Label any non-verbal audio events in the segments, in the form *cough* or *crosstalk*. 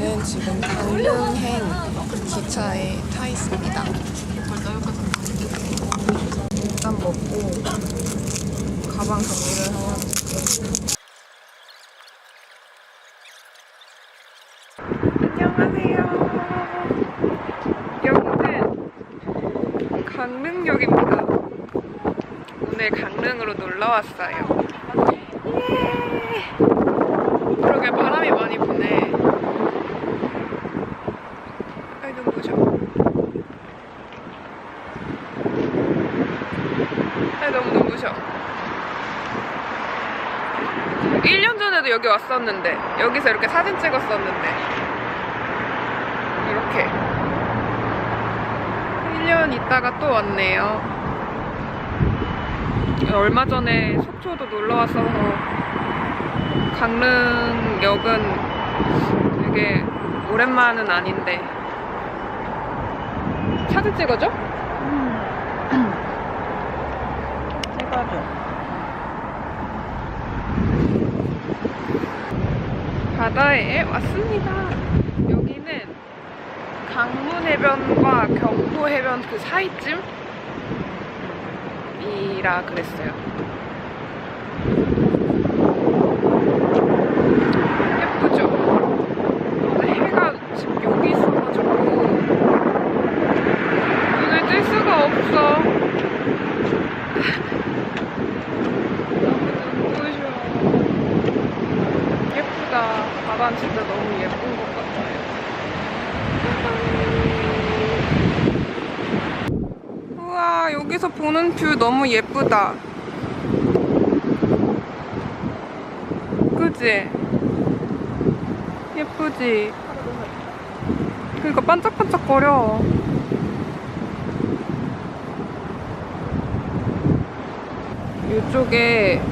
저희는 지금 강릉행 기차에 타 있습니다. 일단 먹고 가방 정리를 하고 안녕하세요. 여기는 강릉역입니다. 오늘 강릉으로 놀러 왔어요. 예. 그러게 바람이 많이 부네. 아이 눈부셔. 아이 너무 눈부셔. 1년 왔었는데 여기서 이렇게 사진 찍었었는데 이렇게 1년 있다가 또 왔네요. 얼마 전에 속초도 놀러 왔어서 강릉역은 되게 오랜만은 아닌데 사진? 찍어줘. 바다에 왔습니다. 여기는 강문해변과 경포해변 그 사이쯤이라 그랬어요. 예쁘죠? 근데 해가 지금 여기 있어가지고 눈을 뜰 수가 없어. 너무 눈부셔. 예쁘다. 바다는 진짜 너무 예쁜 것 같아요. 우와, 여기서 보는 뷰 너무 예쁘다. 그지? 예쁘지? 그러니까 반짝반짝거려. 이쪽에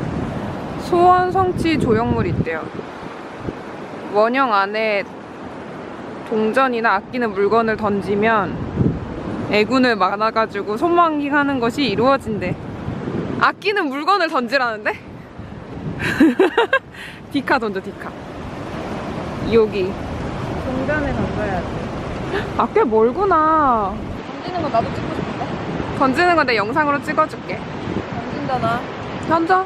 소원 성취 조형물이 있대요. 원형 안에 동전이나 아끼는 물건을 던지면 애군을 막아가지고 소망하는 것이 이루어진대. 아끼는 물건을 던지라는데? *laughs* 디카 던져, 디카. 여기. 동전에 던져야 돼. 아, 꽤 멀구나. 던지는 거 나도 찍고 싶은데? 던지는 건 내 영상으로 찍어줄게. 던진다, 나. 던져.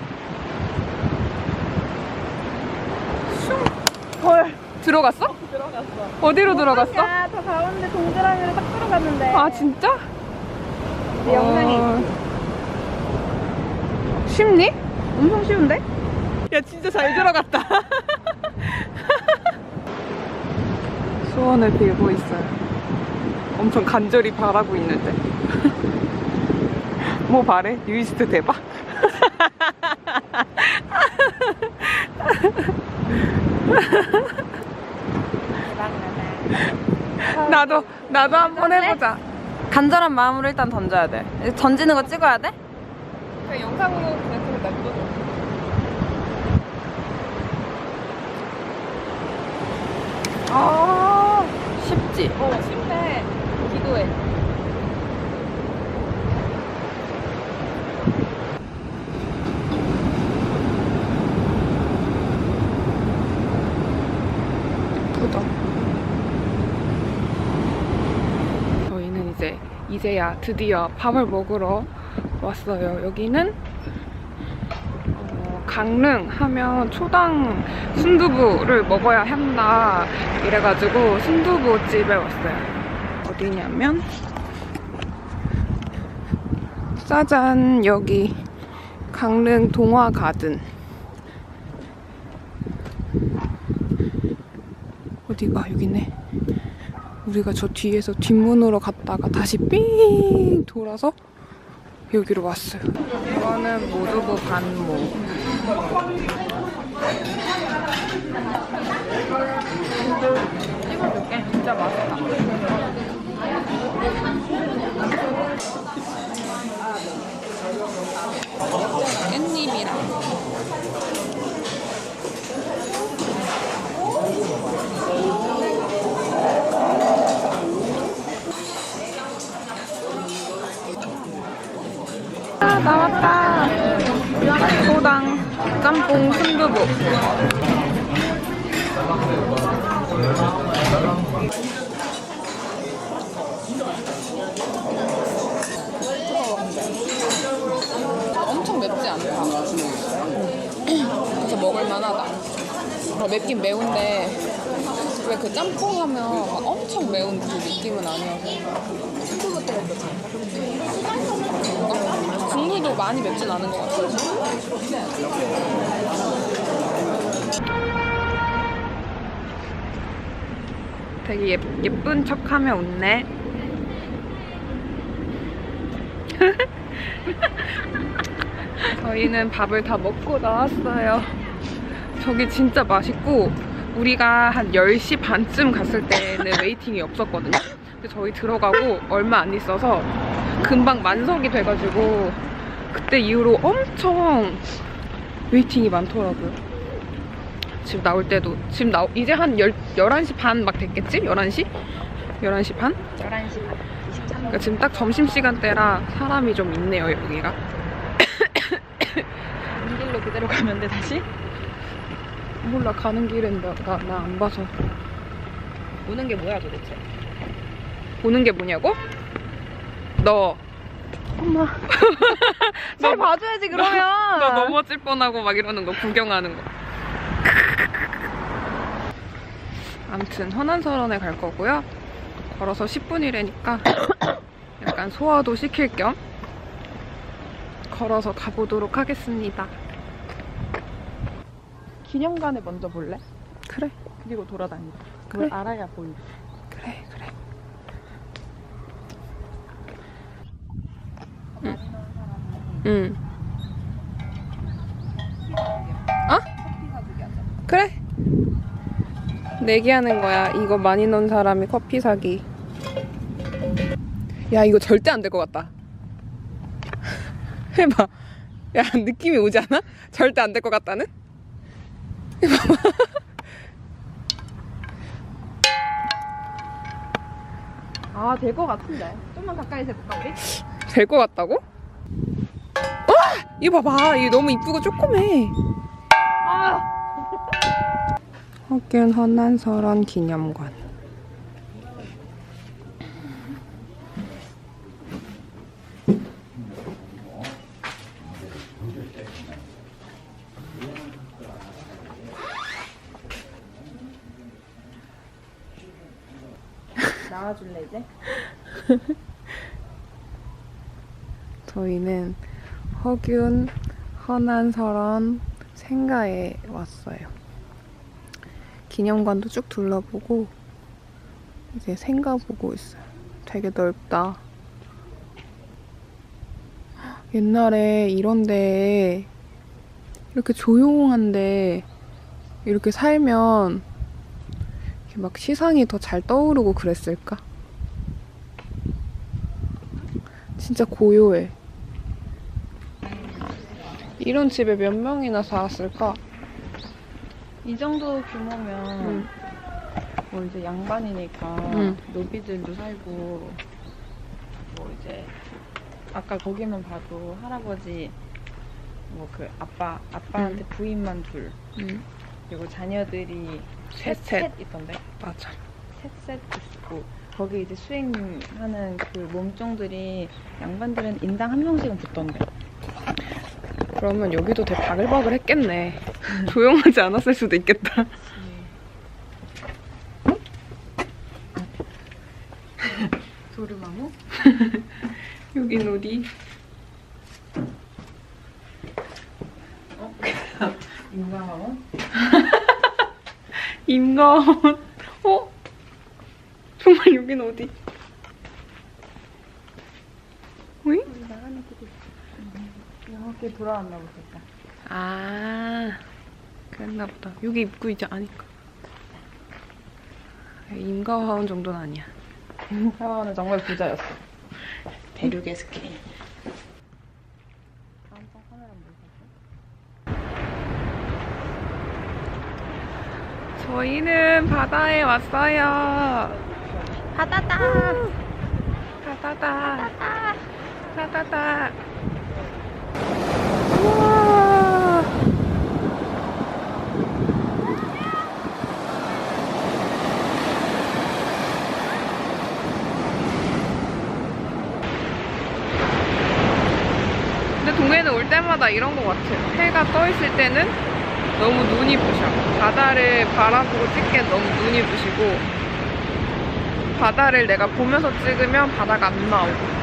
헐. 들어갔어? 들어갔어. 어디로 들어갔어? 야, 저 가운데 동그라미로 딱 들어갔는데. 아, 진짜? 내 영상에 어. 쉽니? 엄청 쉬운데? 야 진짜 잘 들어갔다 *laughs* 소원을 빌고 있어요 엄청 간절히 바라고 있는데 *laughs* 뭐 바래? 뉴이스트 대박? *laughs* *laughs* 나도 나도 한번 해보자 간절한 마음으로 일단 던져야 돼. 던지는 거 찍어야 돼? 그냥 영상으로 그냥 그걸 놔둬 아, 쉽지? 어 쉽네 기도해 예쁘다 저희는 이제 이제야 드디어 밥을 먹으러 왔어요. 여기는 어, 강릉 하면 초당 순두부를 먹어야 한다 이래가지고 순두부 집에 왔어요. 어디냐면 짜잔 여기 강릉 동화 가든. 어디가? 여기네 우리가 저 뒤에서 뒷문으로 갔다가 다시 삥 돌아서 여기로 왔어요. 이거는 모두부 반모. 찍어줄게. 진짜 맛있다. 깻잎이랑 아, 나왔다. 소당 짬뽕 순두부. 엄청 맵지 않다. 그래서 먹을 만하다. 어, 맵긴 매운데 왜 그 짬뽕 하면 막 엄청 매운 그 느낌은 아니어서. 국물도 많이 맵진 않은 것 같아요. 되게 예, 예쁜 척하며 웃네. *laughs* 저희는 밥을 다 먹고 나왔어요. 저기 진짜 맛있고 우리가 한 10시 반쯤 갔을 때는 웨이팅이 없었거든요. 저희 들어가고 얼마 안 있어서 금방 만석이 돼가지고 그때 이후로 엄청 웨이팅이 많더라고요. 지금 나올 때도 지금 나 이제 한 10, 11시 반 막 됐겠지? 11시? 11시 반? 11시 반 23분 그러니까 지금 딱 점심시간대라 사람이 좀 있네요 여기가 *coughs* 이 길로 그대로 가면 돼 다시? 몰라 가는 길은 나 안 봐서 오는 게 뭐야 도대체? 오는 게 뭐냐고? 너. 엄마. *laughs* 잘 너- 봐줘야지 그러면. 너 넘어질 뻔하고 막 이러는 거 구경하는 거. 아무튼 헌안설원에 갈 거고요. 걸어서 10분이래니까 약간 소화도 시킬 겸 걸어서 가보도록 하겠습니다. 기념관에 먼저 볼래? 그래. 그리고 돌아다니다 그래. 알아야 보이고 그래 그래 응. 어? 그래. 내기하는 거야. 이거 많이 넣은 사람이 커피 사기. 야, 이거 절대 안 될 것 같다. *laughs* 해봐. 야, 느낌이 오지 않아? 절대 안 될 것 같다는? *laughs* 아될 것 같은데 좀만 가까이서 해볼까 우리? 될 것 같다고? 와! 이거 봐봐. 이거 너무 이쁘고 조그매. 아 허균 헌난설원 기념관. 나와줄래 이제? *laughs* 저희는 허균 헌난설원 생가에 왔어요. 기념관도 쭉 둘러보고 이제 생가 보고 있어요. 되게 넓다. 옛날에 이런데 이렇게 조용한데 이렇게 살면 이렇게 막 시상이 더 잘 떠오르고 그랬을까? 진짜 고요해. 이런 집에 몇 명이나 살았을까? 이 정도 규모면 응. 뭐 이제 양반이니까 응. 노비들도 살고 뭐 이제 아까 거기만 봐도 할아버지 뭐 그 아빠 아빠한테 부인만 둘 응. 그리고 자녀들이 셋, 셋, 셋. 셋 있던데 맞아. 셋셋 있고 거기 이제 수행하는 그 몸종들이 양반들은 인당 한 명씩은 붙던데 그러면 여기도 되게 바글바글 했겠네. *laughs* 조용하지 않았을 수도 있겠다. 도르마무 *laughs* 여긴 어디? *laughs* 인가마무 임가원. 어? 정말 여긴 어디? 어이? 이렇게 돌아왔나 보겠다 아, 그랬나 보다. 여기 입구이지 않을까? 임가화원 정도는 아니야. 사와는 정말 부자였어 대륙의 스케일. 다음 번 카메라 뭐 저희는 바다에 왔어요. 바다다 바다다. 바다다. 우와. 때마다 이런 것 같아요. 해가 떠 있을 때는 너무 눈이 부셔. 바다를 바라보고 찍기엔 너무 눈이 부시고 바다를 내가 보면서 찍으면 바다가 안 나오고.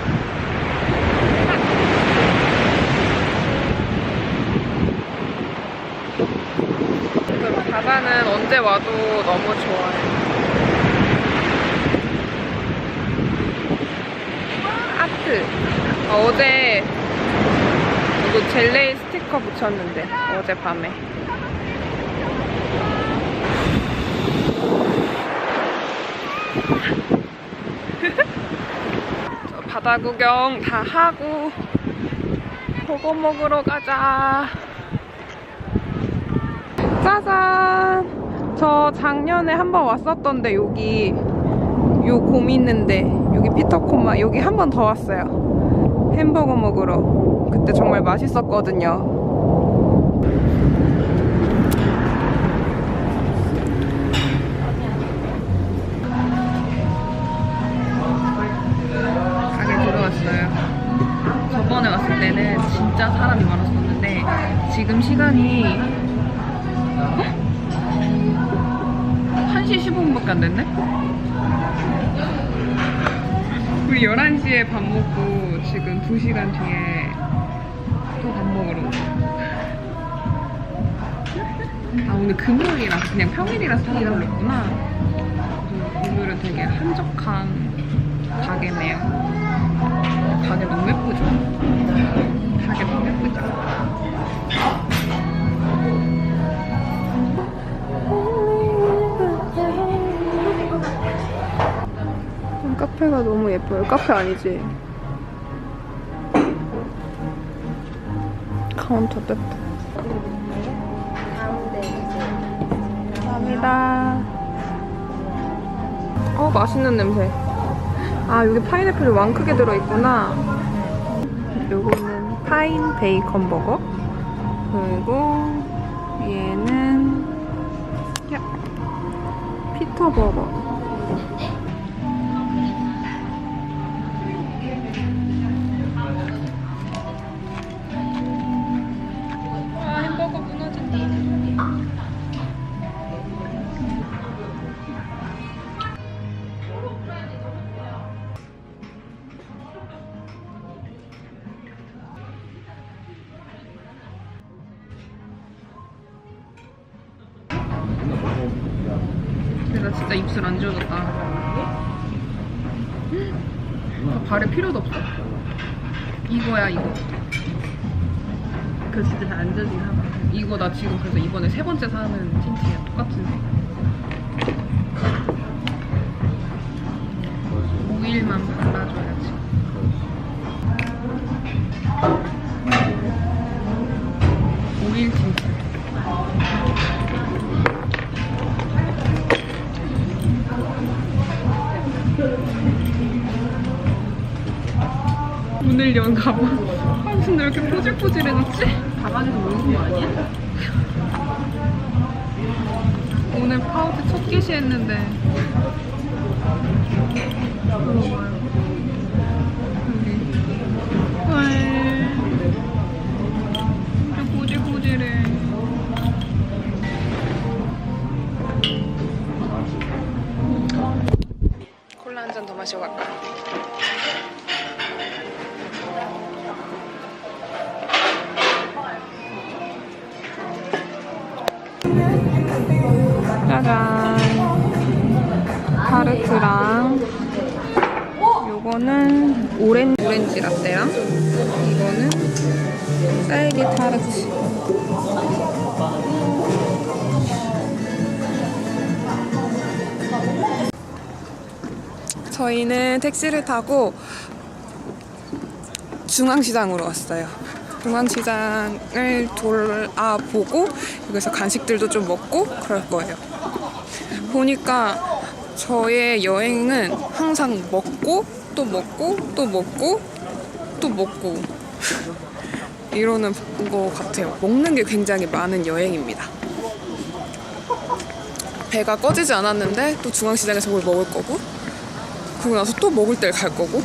바다는 언제 와도 너무 좋아요. 아트. 아, 어제 이거 젤레이 스티커 붙였는데 어제 밤에. *laughs* 저 바다 구경 다 하고 그거 먹으러 가자. 짜잔! 저 작년에 한 번 왔었던데 여기 요 곰 있는데 여기 피터코마 여기 한 번 더 왔어요. 햄버거 먹으러 그때 정말 맛있었거든요. 가게 들어왔어요. 저번에 왔을 때는 진짜 사람이 많았었는데 지금 시간이 1시 15분밖에 안 됐네? 우리 11시에 밥 먹고 지금 2시간 뒤에 또 밥 먹으러. 아, 오늘 금요일이라서 그냥 평일이라서 없구나. 그래서 오늘은 되게 한적한 가게네요. 가게 너무 예쁘죠? 가게 너무 예쁘죠? 카페가 너무 예뻐요. 카페 아니지? 카운터 떼 감사합니다. 어, 맛있는 냄새. 아, 여기 파인애플이 왕 크게 들어있구나. 요거는 파인 베이컨 버거. 그리고 얘는 야, 피터 버거. 나 진짜 입술 안 지워졌다. 나 발에 필요도 없어. 이거야, 이거. 그거 진짜 잘안 젖긴 하다. 이거 나 지금 그래서 이번에 세 번째 사는 틴트야 똑같은 색 오일만 발라줘야지 연 가방 아 무슨 왜 이렇게 포질포질해졌지? 가방에서 모르는 거 아니야? 오늘 파우치 첫 개시 했는데. 여기. 헐. 이렇게 고질고질해. 콜라 한 잔 더 마시고 갈까요? 짜잔. 타르트랑 요거는 오렌, 오렌지 라떼랑 이거는 딸기 타르트. 저희는 택시를 타고 중앙시장으로 왔어요. 중앙시장을 돌아보고 여기서 간식들도 좀 먹고 그럴 거예요. 보니까 저의 여행은 항상 먹고 또 먹고 또 먹고 또 먹고 이러는 것 같아요. 먹는 게 굉장히 많은 여행입니다. 배가 꺼지지 않았는데 또 중앙시장에서 뭘 먹을 거고 그러고 나서 또 먹을 데를 갈 거고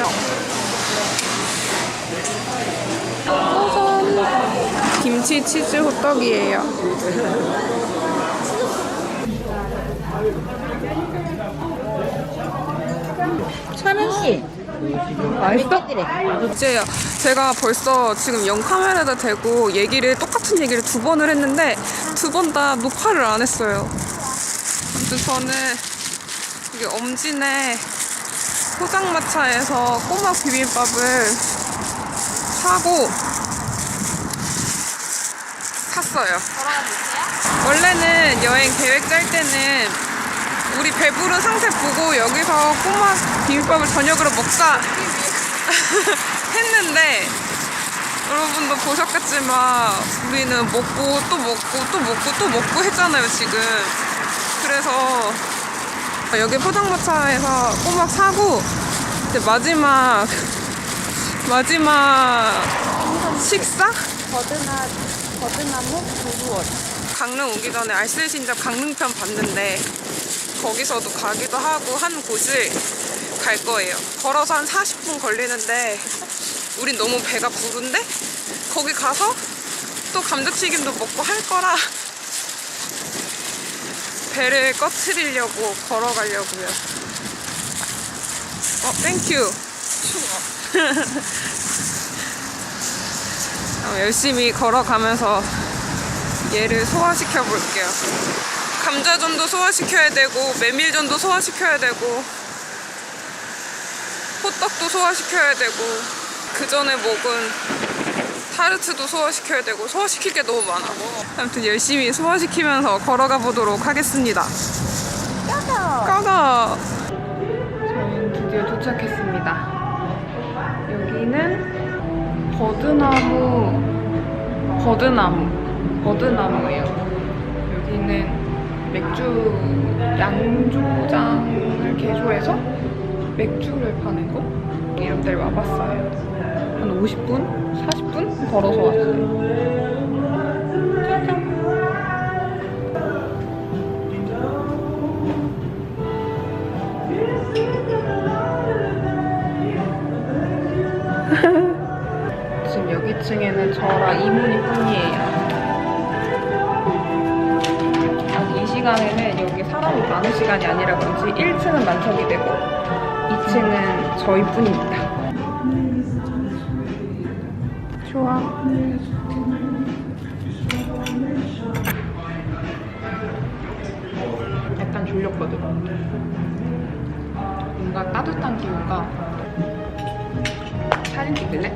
짜잔! 김치 치즈 호떡이에요. 천원씨. 맛있어? 그래. 이제 제가 벌써 지금 영 카메라에다 대고 얘기를 똑같은 얘기를 두 번을 했는데 두 번 다 녹화를 안 했어요. 아무튼 저는 이게 엄진의 포장마차에서 꼬막 비빔밥을 사고 샀어요. 원래는 여행 계획 짤 때는 우리 배부른 상태 보고 여기서 꼬막 비빔밥을 저녁으로 먹자 *laughs* 했는데 여러분도 보셨겠지만 우리는 먹고 또 먹고 또 먹고 또 먹고 했잖아요 지금 그래서 여기 포장마차에서 꼬막 사고 이제 마지막 마지막 식사? 버드나, 버드나무 도루원. 강릉 오기 전에 알쓸신잡 강릉편 봤는데 거기서도 가기도 하고 한 곳을 갈 거예요. 걸어서 한 40분 걸리는데 우린 너무 배가 부른데 거기 가서 또 감자튀김도 먹고 할 거라 배를 꺼트리려고 걸어가려고요. 어, 땡큐. 추워. *laughs* 어, 열심히 걸어가면서 얘를 소화시켜 볼게요. 감자전도 소화시켜야 되고 메밀전도 소화시켜야 되고 호떡도 소화시켜야 되고 그 전에 먹은 타르트도 소화시켜야 되고 소화시킬 게 너무 많아. 아무튼 열심히 소화시키면서 걸어가 보도록 하겠습니다. 까다. 까가. 저희는 드디어 도착했습니다. 여기는 버드나무, 버드나무, 버드나무예요. 여기는 맥주 양조장을 개조해서 맥주를 파는 곳? 이런 데를 와봤어요. 한 50분? 40분? 걸어서 왔어요. *laughs* 지금 여기 층에는 저랑 이모니 뿐이에요. 아직 이 시간에는 여기 사람이 많은 시간이 아니라 그런지 1층은 만석이 되고 2층은 저희뿐입니다. 약간 졸렸거든. 뭔가 따뜻한 기운과 사진 찍을래?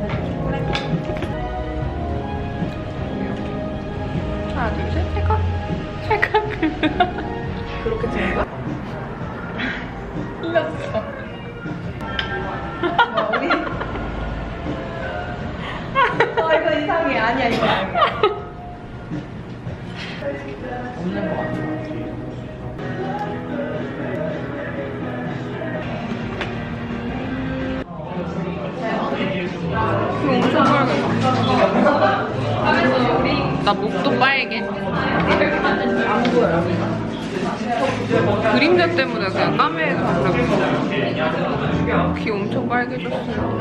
하나, 둘, 셋, 찰칵. 아니야, 이거. 없는 것 같아. 나 목도 빨개. 그림자 때문에 그냥 까매서 그래. 귀 엄청 빨개졌어요.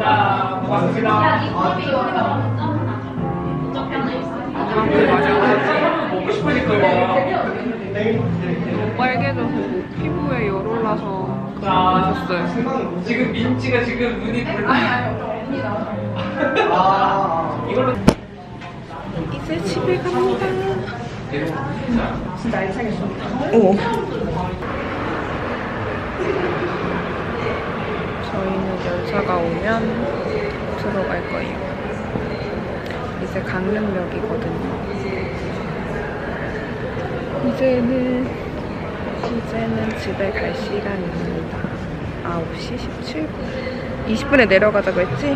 방금 마셔가지고 너무 빨개져서 뭐 피부에 열 올라서 그거 마셨어요. 지금 민지가 지금 눈이 이걸로 이제 집에 갑니다. 진짜 알차겠어. 오. 저희는 열차가 오면 들어갈 거예요. 이제 강릉역이거든요. 이제는 이제는 집에 갈 시간입니다. 9시 17분. 20분에 내려가자고 했지?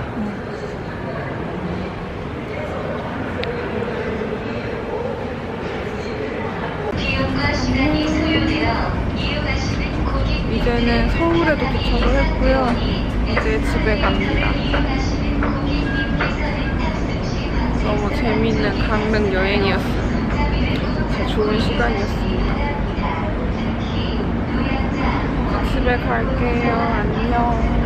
이제는 서울에도 도착을 했고요. 이제 집에 갑니다. 이용하시는 고객님께서는 탑승 시 너무 재밌는 강릉 여행이었어요. 좋은 시간이었습니다. 집에 갈게요. 안녕.